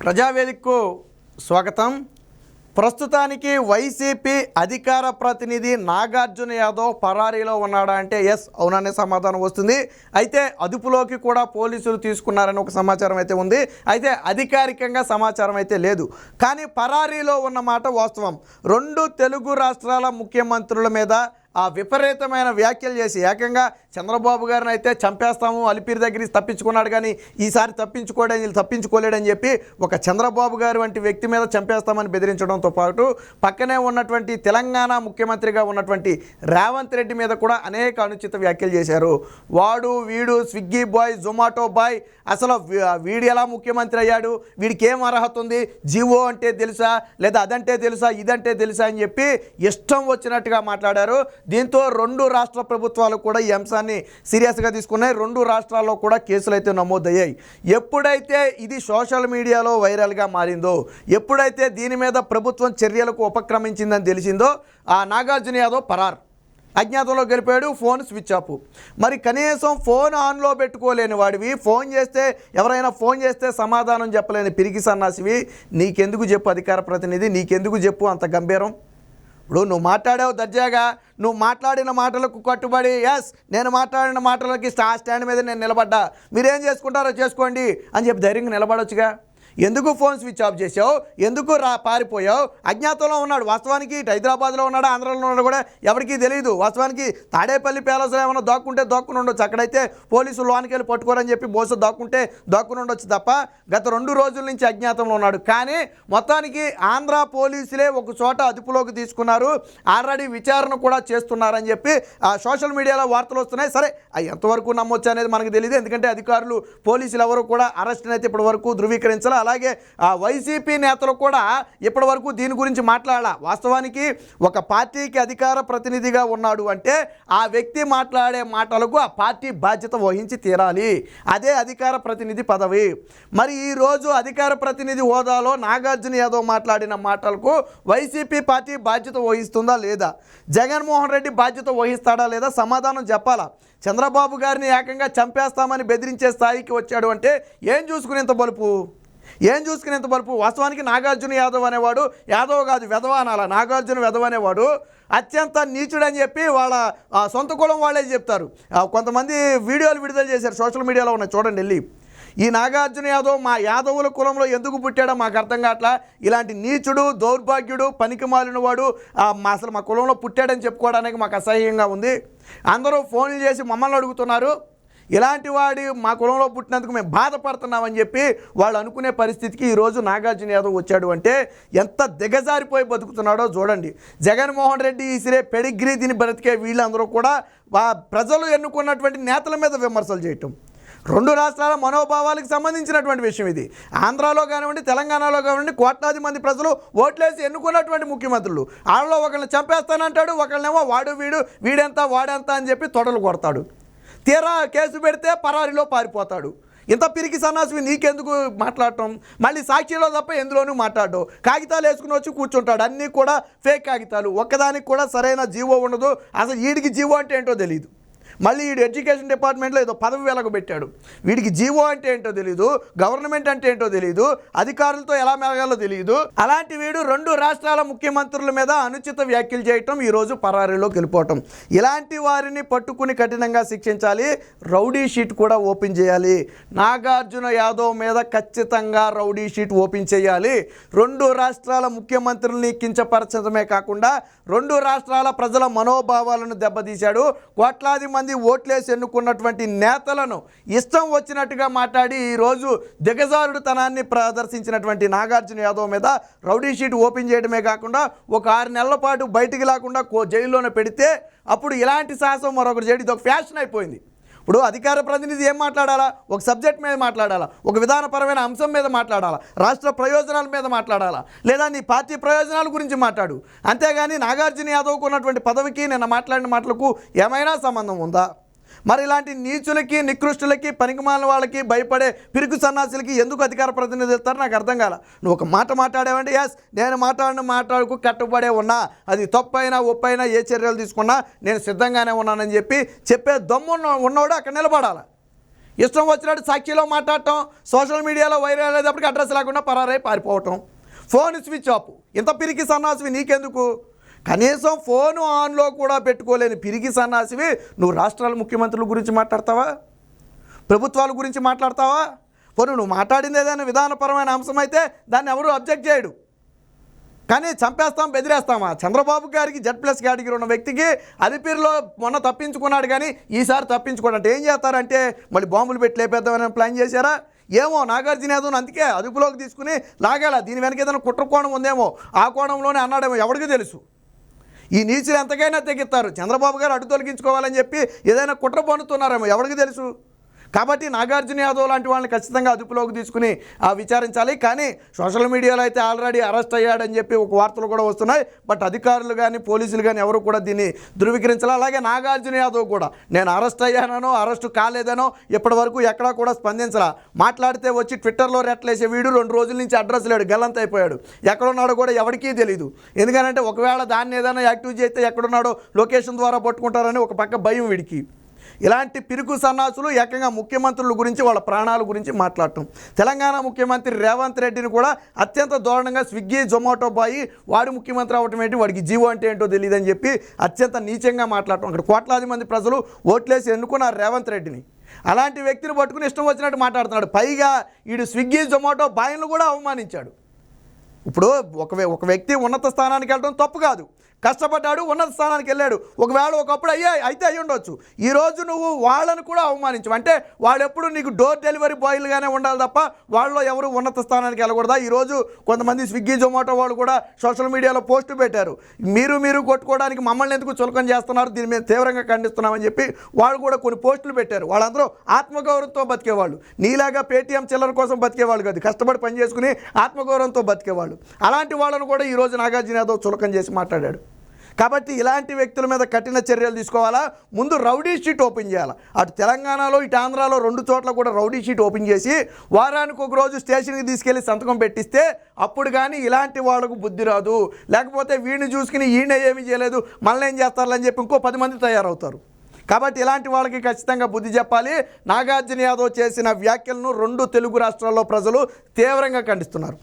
ప్రజావేదికకు స్వాగతం. ప్రస్తుతానికి వైసీపీ అధికార ప్రతినిధి నాగార్జున యాదవ్ పరారీలో ఉన్నాడా అంటే ఎస్ అవుననే సమాధానం వస్తుంది. అయితే అదుపులోకి కూడా పోలీసులు తీసుకున్నారని ఒక సమాచారం అయితే ఉంది. అయితే అధికారికంగా సమాచారం అయితే లేదు. కానీ పరారీలో ఉన్న మాట వాస్తవం. రెండు తెలుగు రాష్ట్రాల ముఖ్యమంత్రుల మీద ఆ విపరీతమైన వ్యాఖ్యలు చేసి ఏకంగా చంద్రబాబు గారిని అయితే చంపేస్తాము అలిపిరి దగ్గర తప్పించుకున్నాడు కానీ ఈసారి తప్పించుకోవడం తప్పించుకోలేడని చెప్పి ఒక చంద్రబాబు గారు వంటి వ్యక్తి మీద చంపేస్తామని బెదిరించడంతో పాటు పక్కనే ఉన్నటువంటి తెలంగాణ ముఖ్యమంత్రిగా ఉన్నటువంటి రేవంత్ రెడ్డి మీద కూడా అనేక అనుచిత వ్యాఖ్యలు చేశారు. వాడు వీడు స్విగ్గీ బాయ్ జొమాటో బాయ్ అసలు వీడు ఎలా ముఖ్యమంత్రి అయ్యాడు? వీడికి ఏం అర్హత ఉంది? జీవో అంటే తెలుసా? లేదా అదంటే తెలుసా? ఇదంటే తెలుసా? అని చెప్పి ఇష్టం వచ్చినట్టుగా మాట్లాడారు. దీంతో రెండు రాష్ట్ర ప్రభుత్వాలు కూడా ఈ అంశాన్ని సీరియస్గా తీసుకున్నాయి. రెండు రాష్ట్రాల్లో కూడా కేసులు అయితే నమోదయ్యాయి. ఎప్పుడైతే ఇది సోషల్ మీడియాలో వైరల్గా మారిందో ఎప్పుడైతే దీని మీద ప్రభుత్వం చర్యలకు ఉపక్రమించిందని తెలిసిందో ఆ నాగార్జున యాదవ్ పరార్. అజ్ఞాతంలో గెలిపాడు ఫోన్ స్విచ్ ఆఫ్. మరి కనీసం ఫోన్ ఆన్లో పెట్టుకోలేని వాడివి. ఫోన్ చేస్తే ఎవరైనా ఫోన్ చేస్తే సమాధానం చెప్పలేని పిరిగి సన్నాసివి. నీకెందుకు చెప్పు అధికార ప్రతినిధి? నీకెందుకు చెప్పు అంత గంభీరం? ఇప్పుడు నువ్వు మాట్లాడావు దర్జాగా నువ్వు మాట్లాడిన మాటలకు కట్టుబడి ఎస్ నేను మాట్లాడిన మాటలకి స్టా స్టాండ్ మీద నేను నిలబడ్డా. మీరేం చేసుకుంటారో చేసుకోండి అని చెప్పి ధైర్యంగా నిలబడొచ్చుగా. ఎందుకు ఫోన్ స్విచ్ ఆఫ్ చేసావు ఎందుకు రా పారిపోయావు? అజ్ఞాతంలో ఉన్నాడు. వాస్తవానికి ఇటు హైదరాబాద్లో ఉన్నాడు? ఆంధ్రాలో ఉన్నాడు కూడా ఎవరికీ తెలియదు. వాస్తవానికి తాడేపల్లి ప్యాలెస్లో ఏమైనా దాక్కుంటే దాక్కుని ఉండొచ్చు. అక్కడైతే పోలీసులు లోనికి వెళ్ళి పట్టుకోరని చెప్పి బోస దాక్కుంటే దాక్కుని ఉండొచ్చు తప్ప గత రెండు రోజుల నుంచి అజ్ఞాతంలో ఉన్నాడు. కానీ మొత్తానికి ఆంధ్ర పోలీసులే ఒక చోట అదుపులోకి తీసుకున్నారు. ఆల్రెడీ విచారణ కూడా చేస్తున్నారని చెప్పి ఆ సోషల్ మీడియాలో వార్తలు వస్తున్నాయి. సరే అవి ఎంతవరకు నమ్మొచ్చు అనేది మనకు తెలియదు ఎందుకంటే అధికారులు పోలీసులు ఎవరు కూడా అరెస్ట్ అయితే ఇప్పటి వరకు ధృవీకరించాలి అలాగే ఆ వైసీపీ నేతలు కూడా ఇప్పటి వరకు దీని గురించి మాట్లాడాల. వాస్తవానికి ఒక పార్టీకి అధికార ప్రతినిధిగా ఉన్నాడు అంటే ఆ వ్యక్తి మాట్లాడే మాటలకు ఆ పార్టీ బాధ్యత వహించి తీరాలి. అదే అధికార ప్రతినిధి పదవి. మరి ఈరోజు అధికార ప్రతినిధి హోదాలో నాగార్జున యాదవ్ మాట్లాడిన మాటలకు వైసీపీ పార్టీ బాధ్యత వహిస్తుందా లేదా? జగన్మోహన్ రెడ్డి బాధ్యత వహిస్తాడా లేదా? సమాధానం చెప్పాలా? చంద్రబాబు గారిని ఏకంగా చంపేస్తామని బెదిరించే స్థాయికి వచ్చాడు అంటే ఏం చూసుకునేంత బలుపు? ఏం చూసుకునేంత బలుపు? వాస్తవానికి నాగార్జున యాదవ్ అనేవాడు యాదవ్ కాదు వెధవ అనాల. నాగార్జున వెధవ అనేవాడు అత్యంత నీచుడని చెప్పి వాళ్ళ సొంత కులం వాళ్ళే చెప్తారు. కొంతమంది వీడియోలు విడుదల చేశారు సోషల్ మీడియాలో ఉన్న చూడండి వెళ్ళి. ఈ నాగార్జున యాదవ్ మా యాదవుల కులంలో ఎందుకు పుట్టాడో మాకు అర్థం కావట్లా? ఇలాంటి నీచుడు దౌర్భాగ్యుడు పనికి మాలినవాడు అసలు మా కులంలో పుట్టాడని చెప్పుకోవడానికి మాకు అసహ్యంగా ఉంది. అందరూ ఫోన్లు చేసి మమ్మల్ని అడుగుతున్నారు. ఇలాంటి వాడి మా కులంలో పుట్టినందుకు మేము బాధపడుతున్నామని చెప్పి వాళ్ళు అనుకునే పరిస్థితికి ఈరోజు నాగార్జున యాదవ్ వచ్చాడు అంటే ఎంత దిగజారిపోయి బతుకుతున్నాడో చూడండి. జగన్మోహన్ రెడ్డి ఇసిరే పెడిగ్రీ దీన్ని బ్రతికే వీళ్ళందరూ కూడా వా- ప్రజలు ఎన్నుకున్నటువంటి నేతల మీద విమర్శలు చేయటం. రెండు రాష్ట్రాల మనోభావాలకు సంబంధించినటువంటి విషయం ఇది. ఆంధ్రాలో కానివ్వండి తెలంగాణలో కానివ్వండి కోట్లాది మంది ప్రజలు ఓట్లేసి ఎన్నుకున్నటువంటి ముఖ్యమంత్రులు. వాళ్ళలో ఒకళ్ళని చంపేస్తానంటాడు ఒకళ్ళనేమో వాడు వీడు వీడెంత వాడెంత అని చెప్పి తొడలు కొడతాడు. తీరా కేసు పెడితే పరారిలో పారిపోతాడు. ఇంత పిరికి సన్నాసివి నీకెందుకు మాట్లాడటం? మళ్ళీ సాక్షిలో తప్ప ఎందులోనూ మాట్లాడడం. కాగితాలు వేసుకుని వచ్చి కూర్చుంటాడు. అన్నీ కూడా ఫేక్ కాగితాలు. ఒక్కదానికి కూడా సరైన జీవో ఉండదు. అసలు వీడికి జీవో అంటే ఏంటో తెలియదు మళ్ళీ వీడు ఎడ్యుకేషన్ డిపార్ట్మెంట్లో ఏదో పదవి వెలగ పెట్టాడు. వీడికి జీవో అంటే ఏంటో తెలియదు గవర్నమెంట్ అంటే ఏంటో తెలియదు అధికారులతో ఎలా మెలగాలో తెలియదు అలాంటి వీడు రెండు రాష్ట్రాల ముఖ్యమంత్రుల మీద అనుచిత వ్యాఖ్యలు చేయటం ఈరోజు పరారీలోకి వెళ్ళిపోవటం. ఇలాంటి వారిని పట్టుకుని కఠినంగా శిక్షించాలి రౌడీ షీట్ కూడా ఓపెన్ చేయాలి. నాగార్జున యాదవ్ మీద ఖచ్చితంగా రౌడీ షీట్ ఓపెన్ చేయాలి. రెండు రాష్ట్రాల ముఖ్యమంత్రుల్ని కించపరచడమే కాకుండా రెండు రాష్ట్రాల ప్రజల మనోభావాలను దెబ్బతీశాడు. కోట్లాది మంది ఓట్లేసి ఎన్నుకున్నటువంటి నేతలను ఇష్టం వచ్చినట్టుగా మాట్లాడి ఈరోజు దిగజారుడుతనాన్ని ప్రదర్శించినటువంటి నాగార్జున యాదవ్ మీద రౌడీ షీట్ ఓపెన్ చేయడమే కాకుండా ఒక ఆరు నెలల పాటు బయటికి లేకుండా కో- జైల్లోనే పెడితే అప్పుడు ఇలాంటి సాహసం మరొకటి చేయడం ఇది ఒక ఫ్యాషన్ అయిపోయింది. ఇప్పుడు అధికార ప్రతినిధి ఏం మాట్లాడాలా? ఒక సబ్జెక్ట్ మీద మాట్లాడాలా? ఒక విధానపరమైన అంశం మీద మాట్లాడాలా? రాష్ట్ర ప్రయోజనాల మీద మాట్లాడాలా? లేదా నీ పార్టీ ప్రయోజనాల గురించి మాట్లాడు. అంతేగాని నాగార్జున యాదవ్కు ఉన్నటువంటి పదవికి నిన్న మాట్లాడిన మాటలకు ఏమైనా సంబంధం ఉందా? మరి ఇలాంటి నీచులకి నికృష్టులకి పనికిమాల వాళ్ళకి భయపడే పిరుకు సన్నాసులకి ఎందుకు అధికార ప్రతినిధి ఇస్తారు? నాకు అర్థం కాల. నువ్వు ఒక మాట మాట్లాడావంటే ఎస్ నేను మాట్లాడిన మాట్లాడుకు కట్టుబడే ఉన్నా. అది తప్పైనా ఒప్పైనా ఏ చర్యలు తీసుకున్నా నేను సిద్ధంగానే ఉన్నానని చెప్పి చెప్పే దమ్ము ఉన్నవాడు అక్కడ నిలబడాలి. ఇష్టం వచ్చినట్టు సాక్షిలో మాట్లాడటం సోషల్ మీడియాలో వైరల్ అయ్యేటప్పటికి అడ్రస్ లేకుండా పరారై పారిపోవటం. Phone switch off. ఇంత పిరికి సన్నాసివి నీకెందుకు? కనీసం ఫోను ఆన్లో కూడా పెట్టుకోలేని పిరిగి సన్నాసివి. నువ్వు రాష్ట్రాల ముఖ్యమంత్రుల గురించి మాట్లాడతావా? ప్రభుత్వాల గురించి మాట్లాడతావా? పోను నువ్వు మాట్లాడింది ఏదైనా విధానపరమైన అంశం అయితే దాన్ని ఎవరు అబ్జెక్ట్ చేయడు. కానీ చంపేస్తాం బెదిరేస్తామా చంద్రబాబు గారికి జెడ్ ప్లస్ కేటగిరీ ఉన్న వ్యక్తికి అలిపిరిలో మొన్న తప్పించుకున్నాడు కానీ ఈసారి తప్పించుకున్నాడు అంటే ఏం చేస్తారంటే మళ్ళీ బాంబులు పెట్టి లేపేద్దామని ప్లాన్ చేశారా? ఏమో నాగార్జున యాదవ్ అందుకే అదుపులోకి తీసుకుని లాగాల. దీని వెనక ఏదైనా కుట్ర కోణం ఉందేమో. ఆ కోణంలోనే అన్నాడేమో ఎవరికి తెలుసు. ఈ నీచులు ఎంతకైనా తెగిస్తారు. చంద్రబాబు గారు అడ్డు తొలగించుకోవాలని చెప్పి ఏదైనా కుట్ర పన్నుతున్నారేమో. ఎవరికి తెలుసు? కాబట్టి నాగార్జున యాదవ్ లాంటి వాళ్ళని ఖచ్చితంగా అదుపులోకి తీసుకుని ఆ విచారించాలి. కానీ సోషల్ మీడియాలో అయితే ఆల్రెడీ అరెస్ట్ అయ్యాడని చెప్పి ఒక వార్తలు కూడా వస్తున్నాయి. బట్ అధికారులు కానీ పోలీసులు కానీ ఎవరు కూడా దీన్ని ధృవీకరించాలి. అలాగే నాగార్జున యాదవ్ కూడా నేను అరెస్ట్ అయ్యానో అరెస్ట్ కాలేదనో ఇప్పటి వరకు ఎక్కడా కూడా స్పందించరా మాట్లాడితే వచ్చి ట్విట్టర్లో రెట్లేసే వీడు రెండు రోజుల నుంచి అడ్రస్ లేడు గల్లంత అయిపోయాడు. ఎక్కడున్నాడో కూడా ఎవరికీ తెలియదు ఎందుకంటే ఒకవేళ దాన్ని ఏదైనా యాక్టివ్ చేస్తే ఎక్కడున్నాడో లొకేషన్ ద్వారా పట్టుకుంటారని ఒక పక్క భయం వీడికి. ఇలాంటి పిరుకు సన్నాసులు ఏకంగా ముఖ్యమంత్రుల గురించి వాళ్ళ ప్రాణాల గురించి మాట్లాడటం. తెలంగాణ ముఖ్యమంత్రి రేవంత్ రెడ్డిని కూడా అత్యంత దారుణంగా స్విగ్గీ జొమాటో బాయి వాడు ముఖ్యమంత్రి అవటం ఏంటి వాడికి జీవో అంటే ఏంటో తెలియదని చెప్పి అత్యంత నీచంగా మాట్లాడటం. అక్కడ కోట్లాది మంది ప్రజలు ఓట్లేసి ఎన్నుకున్నారు రేవంత్ రెడ్డిని. అలాంటి వ్యక్తిని పట్టుకుని ఇష్టం వచ్చినట్టు మాట్లాడుతున్నాడు. పైగా వీడు స్విగ్గీ జొమాటో బాయిలను కూడా అవమానించాడు. ఇప్పుడు ఒక ఒక వ్యక్తి ఉన్నత స్థానానికి వెళ్ళడం తప్పు కాదు. కష్టపడ్డాడు ఉన్నత స్థానానికి వెళ్ళాడు. ఒకవేళ ఒకప్పుడు అయ్యే అయితే అయ్యి ఉండొచ్చు. ఈరోజు నువ్వు వాళ్ళను కూడా అవమానించు. అంటే వాళ్ళు ఎప్పుడు నీకు డోర్ డెలివరీ బాయ్లుగానే ఉండాలి తప్ప వాళ్ళలో ఎవరు ఉన్నత స్థానానికి వెళ్ళకూడదా? ఈరోజు కొంతమంది స్విగ్గీ జొమాటో వాళ్ళు కూడా సోషల్ మీడియాలో పోస్ట్ పెట్టారు. మీరు మీరు కొట్టుకోవడానికి మమ్మల్ని ఎందుకు చులకం చేస్తున్నారు? దీని మీద తీవ్రంగా ఖండిస్తున్నామని చెప్పి వాళ్ళు కూడా కొన్ని పోస్టులు పెట్టారు. వాళ్ళందరూ ఆత్మగౌరవంతో బతికేవాళ్ళు. నీలాగా పేటీఎం చిల్లర కోసం బతికేవాళ్ళు కాదు. కష్టపడి పని చేసుకుని ఆత్మగౌరవంతో బతికేవాళ్ళు. అలాంటి వాళ్ళను కూడా ఈరోజు నాగార్జున యాదవ్ చులకం చేసి మాట్లాడాడు. కాబట్టి ఇలాంటి వ్యక్తుల మీద కఠిన చర్యలు తీసుకోవాలా? ముందు రౌడీ షీట్ ఓపెన్ చేయాలి? అటు తెలంగాణలో ఇటు ఆంధ్రాలో రెండు చోట్ల కూడా రౌడీ షీట్ ఓపెన్ చేసి వారానికి ఒక రోజు స్టేషన్కి తీసుకెళ్ళి సంతకం పెట్టిస్తే అప్పుడు కానీ ఇలాంటి వాళ్ళకు బుద్ధి రాదు. లేకపోతే వీడిని చూసుకుని ఈయన ఏమీ చేయలేదు మళ్ళీ ఏం చేస్తారని చెప్పి ఇంకో పది మంది తయారవుతారు. కాబట్టి ఇలాంటి వాళ్ళకి ఖచ్చితంగా బుద్ధి చెప్పాలి. నాగార్జున యాదవ్ చేసిన వ్యాఖ్యలను రెండు తెలుగు రాష్ట్రాల్లో ప్రజలు తీవ్రంగా ఖండిస్తున్నారు.